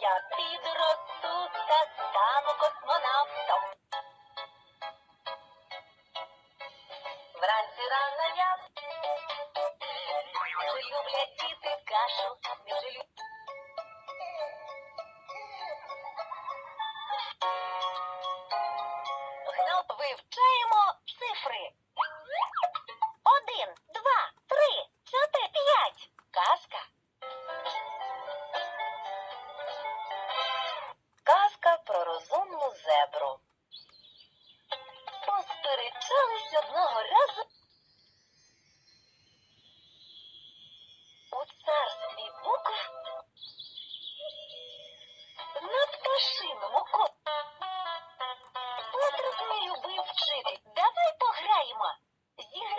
Я підросту та стану космонавтом. Вранці рано я дуже люблять діти кашу, дуже люблять. Вивчаємо царстві букв над пашином оком. Потріб мій любив вчитель. Давай пограємо. Зіграємо.